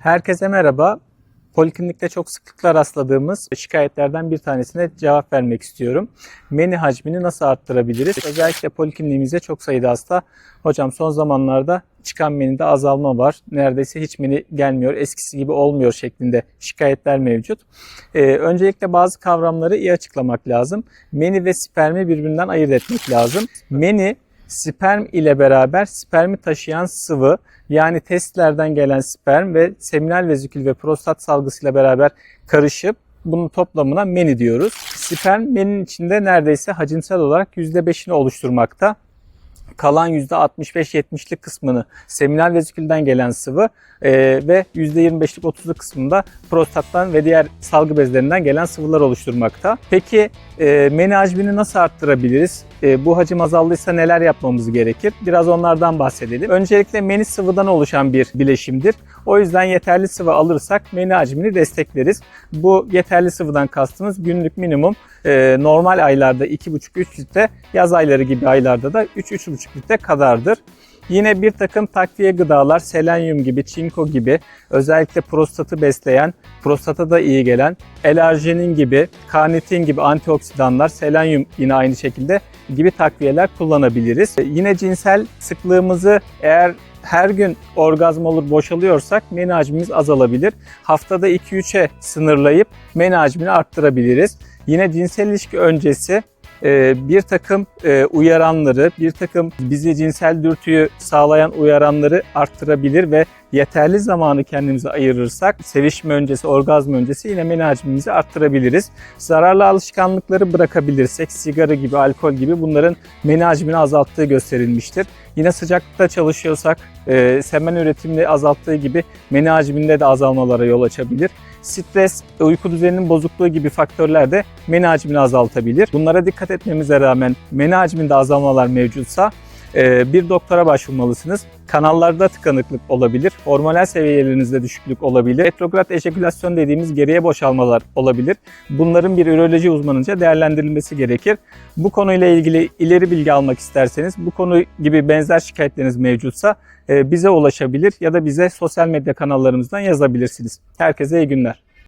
Herkese merhaba. Poliklinikte çok sıklıkla rastladığımız şikayetlerden bir tanesine cevap vermek istiyorum. Meni hacmini nasıl arttırabiliriz? Özellikle polikliniğimizde çok sayıda hasta, hocam son zamanlarda çıkan menide azalma var. Neredeyse hiç meni gelmiyor, eskisi gibi olmuyor şeklinde şikayetler mevcut. Ee, öncelikle bazı kavramları iyi açıklamak lazım. Meni ve spermi birbirinden ayırt etmek lazım. Meni sperm ile beraber spermi taşıyan sıvı yani testlerden gelen sperm ve seminal vezikül ve prostat salgısıyla beraber karışıp bunun toplamına meni diyoruz. Sperm meninin içinde neredeyse hacimsel olarak %5'ini oluşturmakta. Kalan %65-70'lik kısmını seminal vezikülden gelen sıvı e, ve %25'lik 30'luk kısmında prostattan ve diğer salgı bezlerinden gelen sıvılar oluşturmakta. Peki e, meni hacmini nasıl arttırabiliriz? E, bu hacim azaldıysa neler yapmamız gerekir? Biraz onlardan bahsedelim. Öncelikle meni sıvıdan oluşan bir bileşimdir. O yüzden yeterli sıvı alırsak meni hacmini destekleriz. Bu yeterli sıvıdan kastımız günlük minimum e, normal aylarda 2,5-3 litre, yaz ayları gibi aylarda da 3-3,5 litre kadardır. Yine bir takım takviye gıdalar, selenyum gibi, çinko gibi özellikle prostatı besleyen, prostata da iyi gelen, elarjenin gibi, karnitin gibi antioksidanlar, selenyum yine aynı şekilde gibi takviyeler kullanabiliriz. Yine cinsel sıklığımızı eğer her gün orgazm olur boşalıyorsak meni azalabilir. Haftada 2-3'e sınırlayıp meni arttırabiliriz. Yine cinsel ilişki öncesi bir takım e, uyaranları, bir takım bizi cinsel dürtüyü sağlayan uyaranları arttırabilir ve yeterli zamanı kendimize ayırırsak sevişme öncesi, orgazm öncesi yine meni arttırabiliriz. Zararlı alışkanlıkları bırakabilirsek sigara gibi, alkol gibi bunların meni hacmini azalttığı gösterilmiştir. Yine sıcaklıkta çalışıyorsak e, semen üretimini azalttığı gibi meni hacminde de azalmalara yol açabilir. Stres, uyku düzeninin bozukluğu gibi faktörler de meni hacmini azaltabilir. Bunlara dikkat etmemize rağmen meni hacminde azalmalar mevcutsa bir doktora başvurmalısınız. Kanallarda tıkanıklık olabilir, hormonal seviyelerinizde düşüklük olabilir, retrograd ejekülasyon dediğimiz geriye boşalmalar olabilir. Bunların bir üroloji uzmanınca değerlendirilmesi gerekir. Bu konuyla ilgili ileri bilgi almak isterseniz, bu konu gibi benzer şikayetleriniz mevcutsa e, bize ulaşabilir ya da bize sosyal medya kanallarımızdan yazabilirsiniz. Herkese iyi günler.